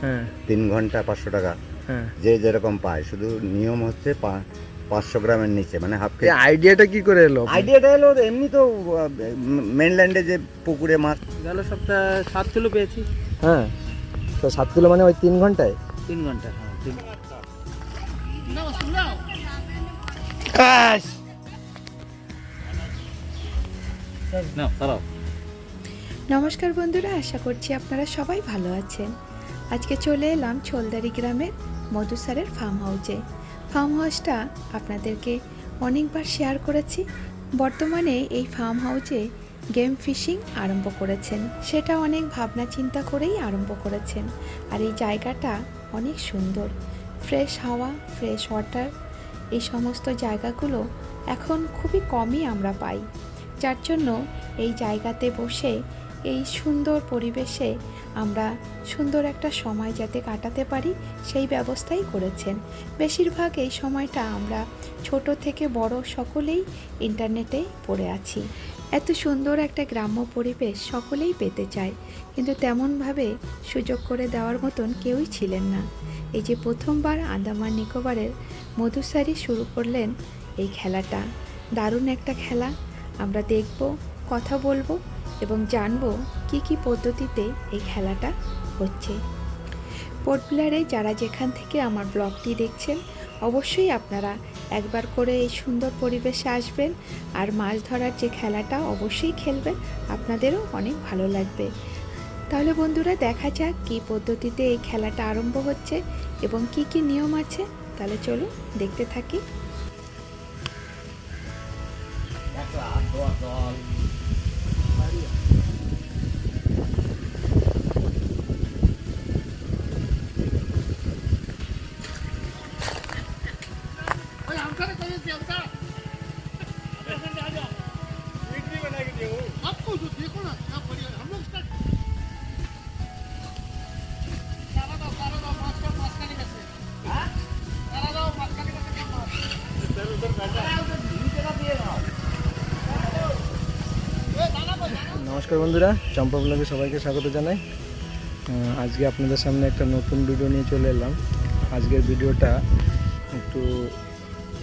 হ্যাঁ। তিন ঘণ্টা পাঁচশো টাকা। হ্যাঁ। যে যেরকম পায় শুধু নিয়ম হচ্ছে পা- পাঁচশো গ্রামের নিচে মানে হাফ কেজি আইডিয়াটা কি করে এলো? আইডিয়াটা হলো এমনি তো মেনল্যান্ডে যে পুকুরে মাছ। গেল সপ্তাহে সাত কিলো পেয়েছি। হ্যাঁ। তো সাত কিলো মানে ওই তিন ঘন্টায়? তিন ঘণ্টা হ্যাঁ নমস্কার বন্ধুরা আশা করছি আপনারা সবাই ভালো আছেন। আজকে চলে এলাম ছোলদারি গ্রামের মধু স্যারের ফার্ম হাউসে ফার্ম হাউসটা আপনাদেরকে অনেকবার শেয়ার করেছি। বর্তমানে এই ফার্ম হাউসে গেম ফিশিং আরম্ভ করেছেন। সেটা অনেক ভাবনা চিন্তা করেই আরম্ভ করেছেন। আর এই জায়গাটা অনেক সুন্দর। ফ্রেশ হাওয়া ফ্রেশ ওয়াটার এই সমস্ত জায়গাগুলো এখন খুবই কমই আমরা পাই। যার জন্য এই জায়গাতে বসে এই সুন্দর পরিবেশে আমরা সুন্দর একটা সময় যাতে কাটাতে পারি, সেই ব্যবস্থাই করেছেন। বেশিরভাগ এই সময়টা আমরা ছোট থেকে বড় সকলেই ইন্টারনেটে পড়ে আছি। এত সুন্দর একটা গ্রাম্য পরিবেশ সকলেই পেতে চায়, কিন্তু তেমনভাবে সুযোগ করে দেওয়ার মতন কেউই ছিলেন না। এই যে প্রথমবার আন্দামান নিকোবরের মধুসারি শুরু করলেন এই খেলাটা। দারুণ একটা খেলা। আমরা দেখব, কথা বলব এবং জানব কি কি পদ্ধতিতে এই খেলাটা হচ্ছে। পোর্ট যারা যেখান থেকে আমার ব্লগটি দেখছেন, অবশ্যই আপনারা একবার করে এই সুন্দর পরিবেশে আসবেন আর মাছ ধরার যে খেলাটা অবশ্যই খেলবেন, আপনাদেরও অনেক ভালো লাগবে। তাহলে বন্ধুরা দেখা যাক কী পদ্ধতিতে এই খেলাটা আরম্ভ হচ্ছে এবং কি কি নিয়ম আছে। তাহলে চলুন দেখতে থাকি। নমস্কার বন্ধুরা চম্পা ব্লগে সবাইকে স্বাগত জানাই। আজকে আপনাদের সামনে একটা নতুন ভিডিও নিয়ে চলে এলাম। আজকের ভিডিওটা একটু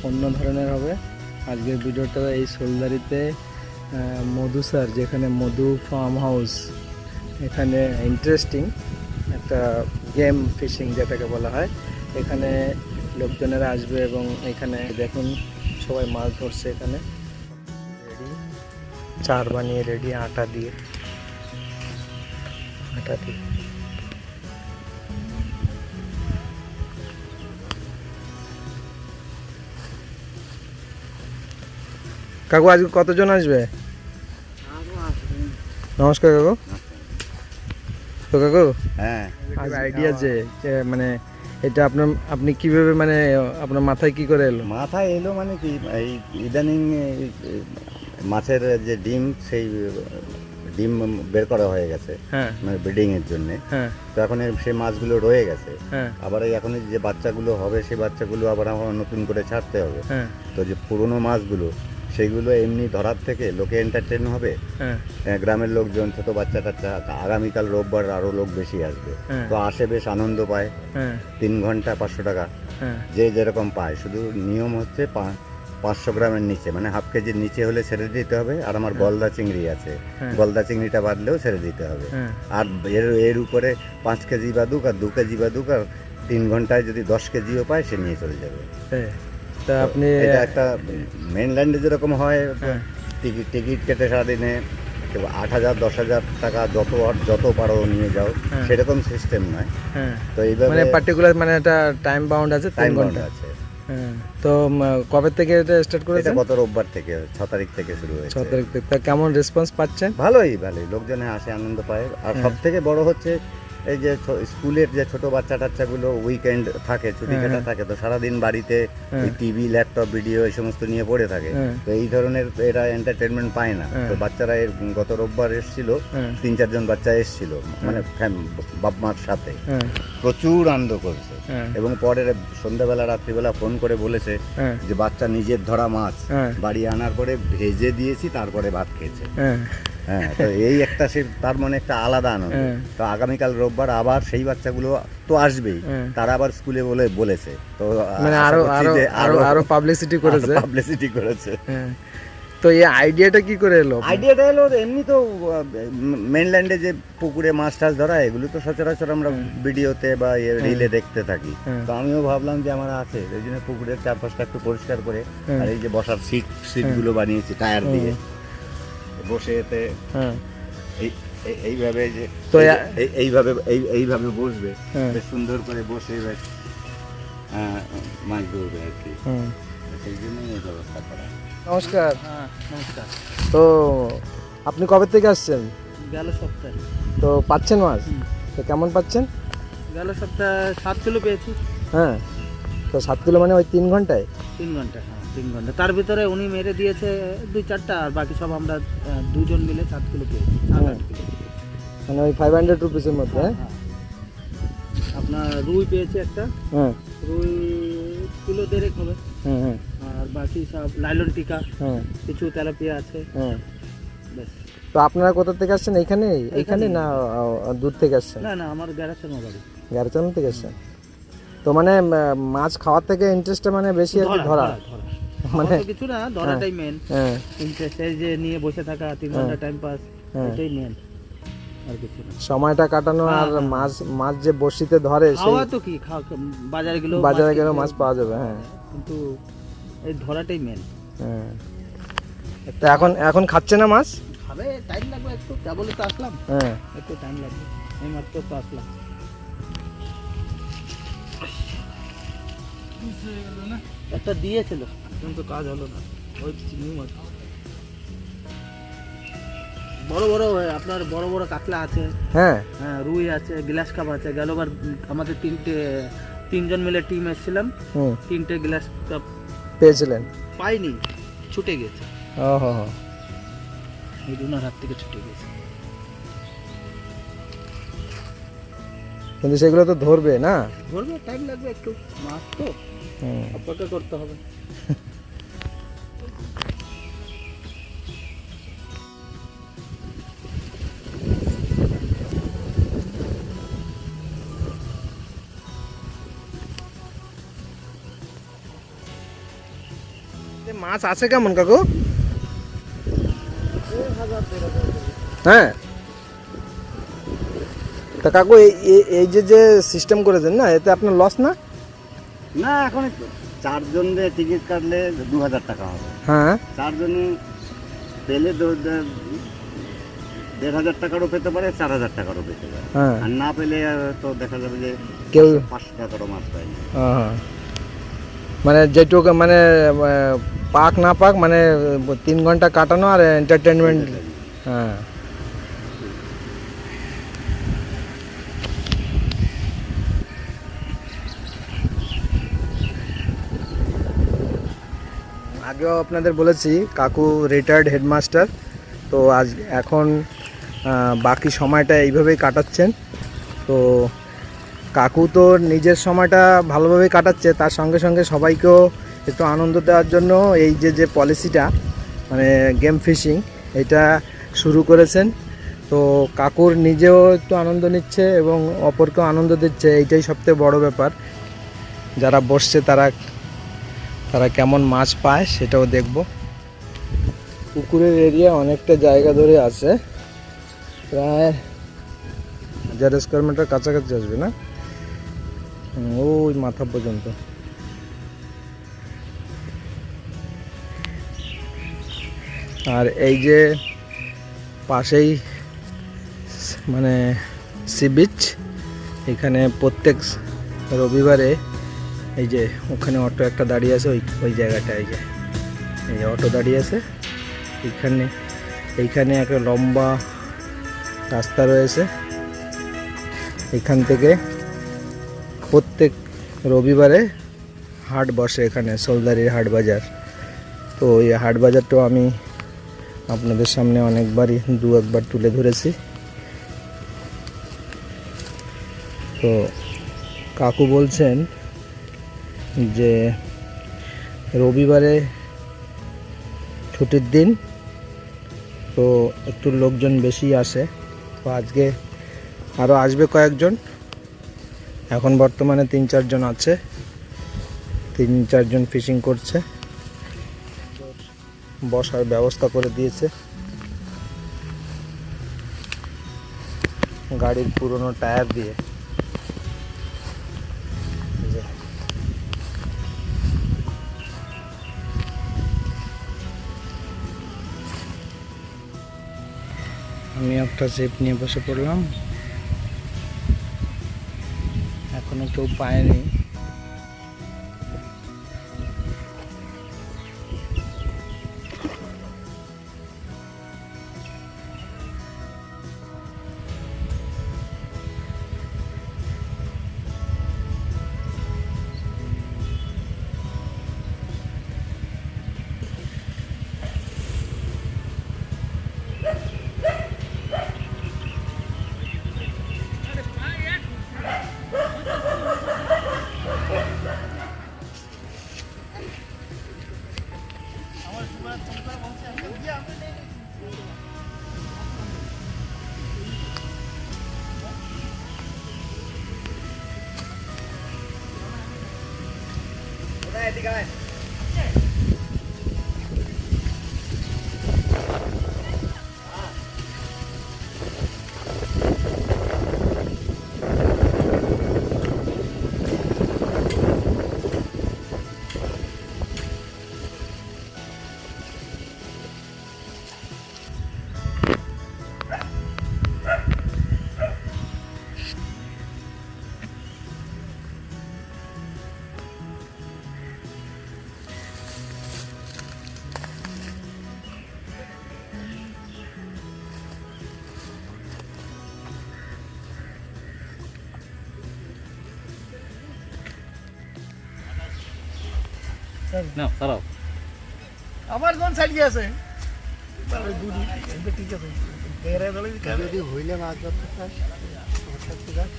অন্য ধরনের হবে। আজকের ভিডিওটা এই সোলদারিতে মধু স্যার যেখানে মধু ফার্ম হাউস এখানে ইন্টারেস্টিং একটা গেম ফিশিং যেটাকে বলা হয়। এখানে লোকজনেরা আসবে এবং এখানে দেখুন সবাই মাছ ধরছে এখানে। চার বানিয়ে রেডি আটা দিয়ে। আটা দিয়ে। কাকু আজকে কতজন আসবে? নমস্কার কাকু। তো কাকু হ্যাঁ। আইডিয়া যে মানে এটা আপনার আপনি কীভাবে মানে আপনার মাথায় কি করে এলো? মাথায় এলো মানে কি এই ইদানিং মাছের যে ডিম সেই ডিম বের করা হয়ে গেছে হ্যাঁ। মানে ব্রিডিং এর জন্য। হ্যাঁ। তো এখন সেই মাছগুলো রয়ে গেছে। হ্যাঁ। আবার এই এখন যে বাচ্চাগুলো হবে সেই বাচ্চাগুলো আবার আমার নতুন করে ছাড়তে হবে। তো যে পুরনো মাছগুলো সেইগুলো এমনি ধরার থেকে লোকে এন্টারটেন হবে? হ্যাঁ। গ্রামের লোকজন ছোট বাচ্চা টাচ্চা আগামীকাল রোববার আরও লোক বেশি আসবে। তো আসে বেশ আনন্দ পায়। তিন ঘণ্টা পাঁচশো টাকা। যে যেরকম পায়। শুধু নিয়ম হচ্ছে পাঁচশো গ্রামের নিচে মানে হাফ কেজির নিচে হলে ছেড়ে দিতে হবে আর আমার গলদা চিংড়ি আছে। হ্যাঁ। গলদা চিংড়িটা বাদলেও ছেড়ে দিতে হবে। হ্যাঁ। আর এর এর উপরে পাঁচ কেজি বা বাদুক আর দু কেজি বা বাদুক আর তিন ঘন্টায় যদি দশ কেজিও পায় সে নিয়ে চলে যাবে। হ্যাঁ। তা আপনি এটা একটা মেনল্যান্ডে যেরকম হয় হ্যাঁ। টিকিট টিকিট কেটে সারাদিনে আট হাজার দশ হাজার টাকা যত যত পারো নিয়ে যাও। হ্যাঁ। সেরকম সিস্টেম নয়। হ্যাঁ। তো এইভাবে মানে পার্টিকুলার মানে একটা টাইম বাউন্ড আছে টাইম বাউন্ড আছে। হ্যাঁ তো কবে থেকে এটা স্টার্ট করেছে গত রোববার থেকে ছ তারিখ থেকে শুরু ছ হয়েছে তারিখ থেকে। কেমন রেসপন্স পাচ্ছেন? ভালোই ভালোই। লোকজনে আসে আনন্দ পায়। আর হ্যাঁ। সব থেকে বড় হচ্ছে এই যে স্কুলের যে ছোট বাচ্চা টাচ্চাগুলো উইকেন্ড থাকে ছুটি হ্যাঁ, কাটা হ্যাঁ। থাকে তো সারাদিন বাড়িতে। টিভি ল্যাপটপ ভিডিও এই সমস্ত নিয়ে পড়ে থাকে। হ্যাঁ। তো এই ধরনের এরা এন্টারটেনমেন্ট পায় না। তো বাচ্চারা এর গত রোববার এসেছিল তিন চারজন বাচ্চা এসেছিল মানে বাপ মার সাথে। প্রচুর আনন্দ করছে। এবং পরে সন্ধ্যাবেলা রাত্রিবেলা ফোন করে বলেছে যে বাচ্চা নিজের ধরা মাছ। বাড়ি আনার পরে ভেজে দিয়েছি তারপরে ভাত খেয়েছে। হ্যাঁ তো এই একটা সে তার মনে একটা আলাদা আনন্দ। হ্যাঁ। তো আগামীকাল রোববার আবার সেই বাচ্চাগুলো তো আসবেই। হ্যাঁ। তারা আবার স্কুলে বলে বলেছে। তো মানে আরও আরও আরও পাবলিসিটি করেছে। পাবলিসিটি করেছে। হ্যাঁ। তো এই আইডিয়াটা কি করে এলো? আইডিয়াটা হলো এমনি তো মেনল্যান্ডে যে পুকুরে মাছ টাছ ধরা এগুলো তো সচরাচর আমরা ভিডিওতে বা রিলে দেখতে থাকি। তো আমিও ভাবলাম যে আমার আছে এই জন্য পুকুরের চারপাশটা একটু পরিষ্কার করে। আর এই যে বসার সিট সিটগুলো বানিয়েছি টায়ার দিয়ে। বসে এতে। হ্যাঁ। এই- এই- এইভাবে যে তো এই- এইভাবে এই- এইভাবে বসবে। হ্যাঁ। বেশ সুন্দর করে বসে বেশ মাছ ধরবে আর কি। হুম। সেই জন্যই এই ব্যবস্থা করা। নমস্কার। হ্যাঁ নমস্কার। তো আপনি কবে থেকে আসছেন? গেল সপ্তাহে। তো পাচ্ছেন মাছ? তো কেমন পাচ্ছেন? গেল সপ্তাহে সাত কিলো পেয়েছি। হ্যাঁ। তো সাত কিলো মানে ওই তিন ঘন্টায়? তিন ঘণ্টা হ্যাঁ। তিন ঘণ্টা। তার ভিতরে উনি মেরে দিয়েছে দুই চারটা আর বাকি সব আমরা দুজন মিলে সাত কিলো পেয়েছি সাত আট কিলো। মানে ওই ফাইভ হান্ড্রেড রুপিসের মধ্যে হ্যাঁ হ্যাঁ। আপনার রুই পেয়েছি একটা। হ্যাঁ। রুই কিলো দেড়েক হবে। হ্যাঁ হ্যাঁ। আর বাকি সব লাইলন টিকা হ্যাঁ। কিছু তেলাপিয়া আছে। হ্যাঁ। ব্যাস। তো আপনারা কোথা থেকে আসছেন এইখানে? এইখানে না দূর থেকে আসছেন? না না আমার গ্যারাসের বাড়ি গ্যারচান থেকে আসছেন? তো মানে মাছ খাওয়ার থেকে ইন্টারেস্টটা মানে বেশি আর কি ধরা। মানে কিছু না ধরাটাই মেন হ্যাঁ। ইন্টারেস্ট এই যে নিয়ে বসে থাকা তিন হ্যাঁ। ঘণ্টা টাইম পাস হ্যাঁ। এটাই মেন আর কিছু না। সময়টা কাটানো হ্যাঁ, আর হ্যাঁ। মাছ মাছ যে বড়শিতে ধরে খাওয়া তো কি? বাজারে গেলেও বাজারে গেলেও মাছ পাওয়া যাবে হ্যাঁ। কিন্তু এই ধরাটাই মেন হ্যাঁ। তো এখন এখন খাচ্ছে না মাছ? খাবে টাইম লাগবে একটু। কেবলই তো আসলাম। হ্যাঁ। একটু টাইম লাগবে। এই মাত্র তো আসলাম। একটা দিয়েছিল। কিন্তু কাজ হলো না। ওই মাছ বড় বড় আপনার বড় বড় কাতলা আছে। হ্যাঁ। হ্যাঁ রুই আছে গ্লাস কাপ আছে। গেলবার আমাদের তিনটে তিনজন মিলে টিম এসেছিলাম। তিনটে গ্লাস কাপ পেয়েছিলেন? পাইনি ছুটে গেছে। ও হো হো এই দুনার হাত থেকে ছুটে গেছে। কিন্তু সেগুলো তো ধরবে না? ধরবে টাইম লাগবে একটু। মাছ তো। অপেক্ষা করতে হবে। মাছ আছে কেমন কাকু? হ্যাঁ। তা কাকু এই- যে যে সিস্টেম করেছেন না এতে আপনার লস না? না এখন চারজনের টিকিট কাটলে দু হাজার টাকা হবে। হ্যাঁ। চারজনে পেলে দেড় হাজার টাকারও পেতে পারে চার হাজার টাকারও পেতে পারে। হ্যাঁ। আর না পেলে তো দেখা যাবে যে কেউ পাঁচশো টাকারও মাছ পায় না। হ্যাঁ মানে যেটুকু মানে পাক না পাক মানে তিন ঘণ্টা কাটানো আর এন্টারটেনমেন্ট হ্যাঁ। আগেও আপনাদের বলেছি, কাকু রিটায়ার্ড হেডমাস্টার তো আজ এখন বাকি সময়টা এইভাবেই কাটাচ্ছেন। তো কাকু তো নিজের সময়টা ভালোভাবে কাটাচ্ছে, তার সঙ্গে সঙ্গে সবাইকেও একটু আনন্দ দেওয়ার জন্য এই যে যে পলিসিটা মানে গেম ফিশিং, এটা শুরু করেছেন। তো কাকুর নিজেও একটু আনন্দ নিচ্ছে এবং অপরকেও আনন্দ দিচ্ছে, এইটাই সবথেকে বড় ব্যাপার। যারা বসছে তারা তারা কেমন মাছ পায় সেটাও দেখব। পুকুরের এরিয়া অনেকটা জায়গা ধরে আছে, প্রায় হাজার স্কোয়ার মিটার কাছাকাছি আসবে না? ওই মাথা পর্যন্ত। আর এই যে পাশেই মানে সি বিচ এখানে প্রত্যেক রবিবারে এই যে ওখানে অটো একটা দাঁড়িয়ে আছে, ওই ওই জায়গাটা এই যে এই যে অটো দাঁড়িয়ে আছে। এইখানে এইখানে একটা লম্বা রাস্তা রয়েছে। এখান থেকে প্রত্যেক রবিবারে হাট বসে এখানে, সোলদারির হাট বাজার। তো এই হাট বাজারটাও আমি আপনাদের সামনে অনেকবারই, দু একবার তুলে ধরেছি। তো কাকু বলছেন যে রবিবারে ছুটির দিন, তো একটু লোকজন বেশি আসে। তো আজকে আরও আসবে কয়েকজন। এখন বর্তমানে তিন, চারজন আছে। তিন, চারজন ফিশিং করছে। বসার ব্যবস্থা করে দিয়েছে। গাড়ির পুরনো টায়ার দিয়ে। আমি একটা জিপ নিয়ে বসে পড়লাম। কেউ পায়নি না দাঁড়াও আমার কোন সাইড আছে ঠিক আছে বেড়ে দলে যদি হইলে মাছ ধরতে চাস আমার কাছে যাস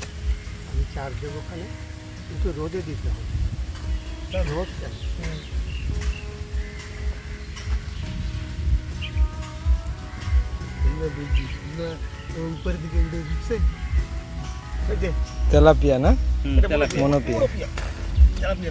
আমি চার দেবো ওখানে কিন্তু রোদে দিতে হবে তা রোদ চাই উপরের দিকে উঠে উঠছে ওই যে তেলাপিয়া না এটা মনোপিয়া। মনোপিয়া মনোপিয়া। তেলাপিয়া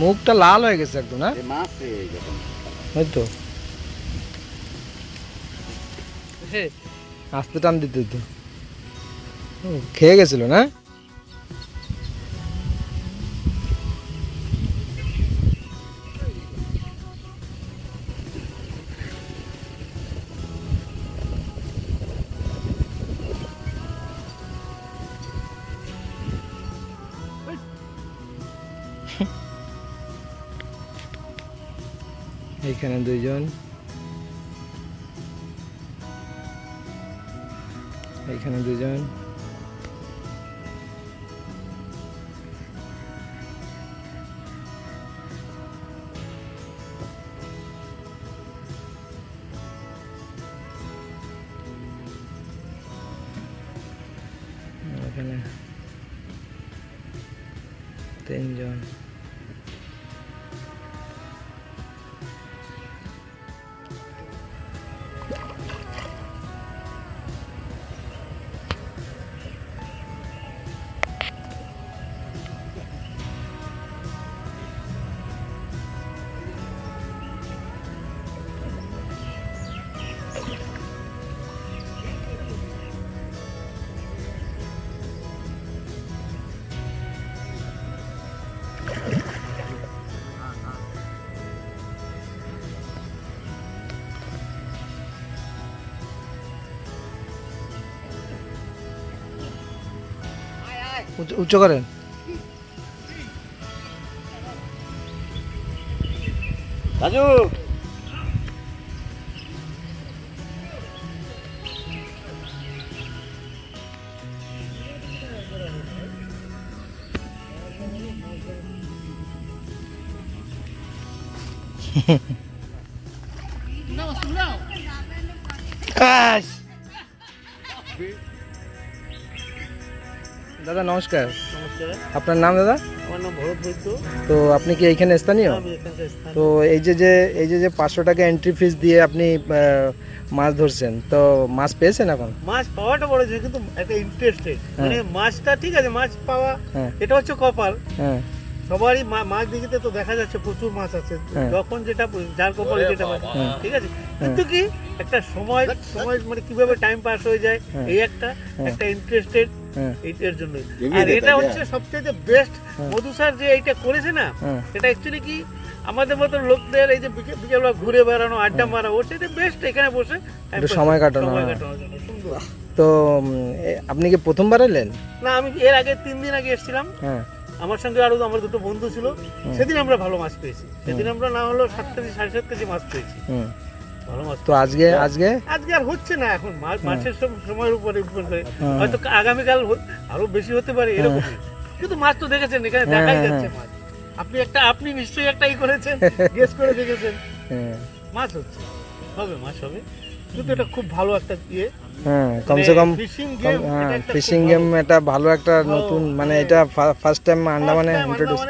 মুখটা লাল হয়ে গেছে একদম না? এই মাছ যখন হয়তো আস্তে টান দিতে তো। খেয়ে গেছিল না? এইখানে দুইজন এইখানে দুজন এখানে তিনজন 어쩌가래? 나주! 누나 왔어, 누나! 아씨! দাদা নমস্কার। আপনার নাম দাদা? তো আপনি কি এইখানে স্থানীয়? তো এই যে যে এই যে যে পাঁচশো টাকা এন্ট্রি ফিস দিয়ে আপনি মাছ ধরছেন তো মাছ পেয়েছেন এখন? মাছ পাওয়াটা বড় জিনিস কিন্তু একটা ইন্টারেস্টেড মানে মাছটা ঠিক আছে মাছ পাওয়া হ্যাঁ। এটা হচ্ছে কপাল। হ্যাঁ। সবারই মাছ দিঘিতে তো দেখা যাচ্ছে প্রচুর মাছ আছে। হ্যাঁ। যখন যেটা যার কপালে যেটা ঠিক আছে? কিন্তু কি একটা সময় সময় মানে কীভাবে টাইম পাস হয়ে যায় হ্যাঁ। এই একটা একটা ইন্টারেস্টেড হ্যাঁ এইটার জন্য আর এটা হচ্ছে সবচেয়ে বেস্ট মধু স্যার যে এইটা করেছে না হ্যাঁ। এটা অ্যাকচুয়ালি কি আমাদের মতো লোকদের এই যে বিকেলবেলা ঘুরে বেড়ানো আড্ডা মারা ওর বেস্ট এখানে বসে সময় কাটানো, সময় হ্যাঁ। কাটানোর জন্য তো আপনি কি প্রথমবার এলেন? না আমি এর আগে তিন দিন আগে এসেছিলাম। হ্যাঁ। আমার সঙ্গে আরও আমার দুটো বন্ধু ছিল। সেদিন আমরা ভালো মাছ পেয়েছি। সেদিন আমরা না হলো সাত কেজি সাড়ে সাত কেজি মাছ পেয়েছি। তো আজকে আজকে? আজকে আর হচ্ছে না এখন মাছের সব সময়ের উপরে হ্যাঁ। হয়তো আগামীকাল আরও বেশি হতে পারে এরকম কিন্তু মাছ তো দেখেছেন এখানে হ্যাঁ, দেখাই হ্যাঁ, যাচ্ছে মাছ। আপনি একটা আপনি নিশ্চয়ই একটা ই করেছেন গেস করে দেখেছেন। হ্যাঁ। মাছ হচ্ছে। হবে মাছ হবে। কিন্তু এটা খুব ভালো একটা ইয়ে। হ্যাঁ কমসে কম ফিশিং গেম হ্যাঁ এটা ভালো। একটা নতুন মানে এটা ফার্স্ট টাইম আন্দামানে ইন্ট্রোডিউস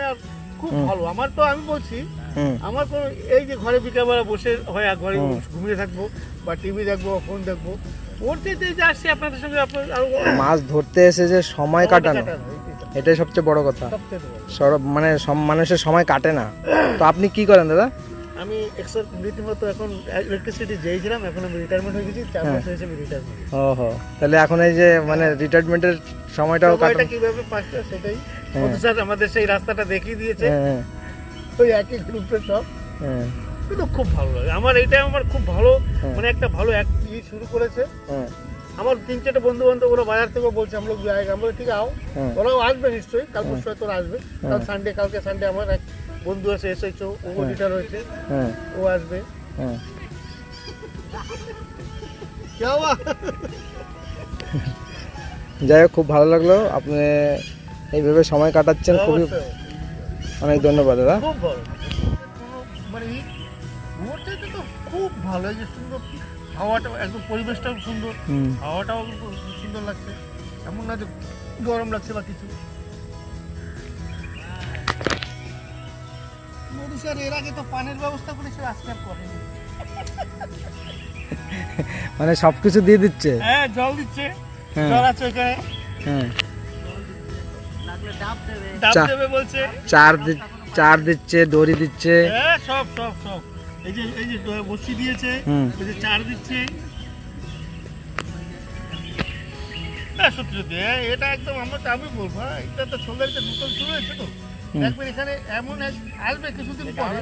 খুব ভালো। আমার তো আমি বলছি আমার কোনো এই যে ঘরে বিকালবেলা বসে হয় আর ঘরে ঘুমিয়ে থাকব বা টিভি দেখব ফোন দেখব চাইতে যে আসছে আপনাদের সঙ্গে আপনার মাছ ধরতে এসে যে সময় কাটানো এটাই সবচেয়ে বড় কথা। সব মানে সব মানুষের সময় কাটে না। তো আপনি কি করেন দাদা? আমি এক্সার রীতিমতো এখন ইলেকট্রিসিটি যেয়েছিলাম এখন আমি রিটায়ারমেন্ট হয়ে গেছি চার হ্যাঁ। মাস হয়েছে আমি রিটায়ারমেন্ট ও তাহলে এখন এই যে মানে রিটায়ারমেন্টের সময়টাও সময়টা কাটান। কীভাবে পাচ্ছে সেটাই। হ্যাঁ। স্যার আমাদের সেই রাস্তাটা দেখিয়ে দিয়েছে। হ্যাঁ হ্যাঁ, ওই একই গ্রুপের সব। হ্যাঁ। কিন্তু খুব ভালো লাগে। আমার এইটা আমার খুব ভালো হ্যাঁ। মানে একটা ভালো এক ই শুরু করেছে। হ্যাঁ। আমার তিন চারটে বন্ধু বান্ধব ওরা বাজার থেকে বলছে আমরা জায়গা আমরা ঠিক আও। হ্যাঁ। ওরাও আসবে নিশ্চয়ই কাল পরশু হয়তো আসবে। কাল সানডে কালকে সানডে আমার এক বন্ধু আছে এসেছ ও রিটার হয়েছে। হ্যাঁ। ও আসবে। হ্যাঁ। যাই হোক খুব ভালো লাগল। আপনি এইভাবে সময় কাটাচ্ছেন খুবই। অনেক ধন্যবাদ দাদা। খুব ভালো। মানে চাইতে তো খুব ভালো যে সুন্দর হাওয়াটা একদম পরিবেশটাও সুন্দর। হাওয়াটাও সুন্দর লাগছে। এমন না যে গরম লাগছে বা কিছু। স্যার এর আগে তো পানির ব্যবস্থা করেছিল আজকে করেনি। মানে সব কিছু দিয়ে দিচ্ছে? হ্যাঁ জল দিচ্ছে। হ্যাঁ। জল আছে ওখানে। হ্যাঁ। ডাব দেবে। বলছে। চার চার দিচ্ছে দড়ি দিচ্ছে। হ্যাঁ সব সব সব। এই যে এই যে বসি দিয়েছে এই যে চার দিচ্ছে। সত্যি সত্যি হ্যাঁ, এটা একদম আমরা তো আমি বলব হ্যাঁ, এটা তো সোলারিতে নতুন শুরু হয়েছে তো। দেখবেন এখানে এমন এক আসবে কিছুদিন পরে।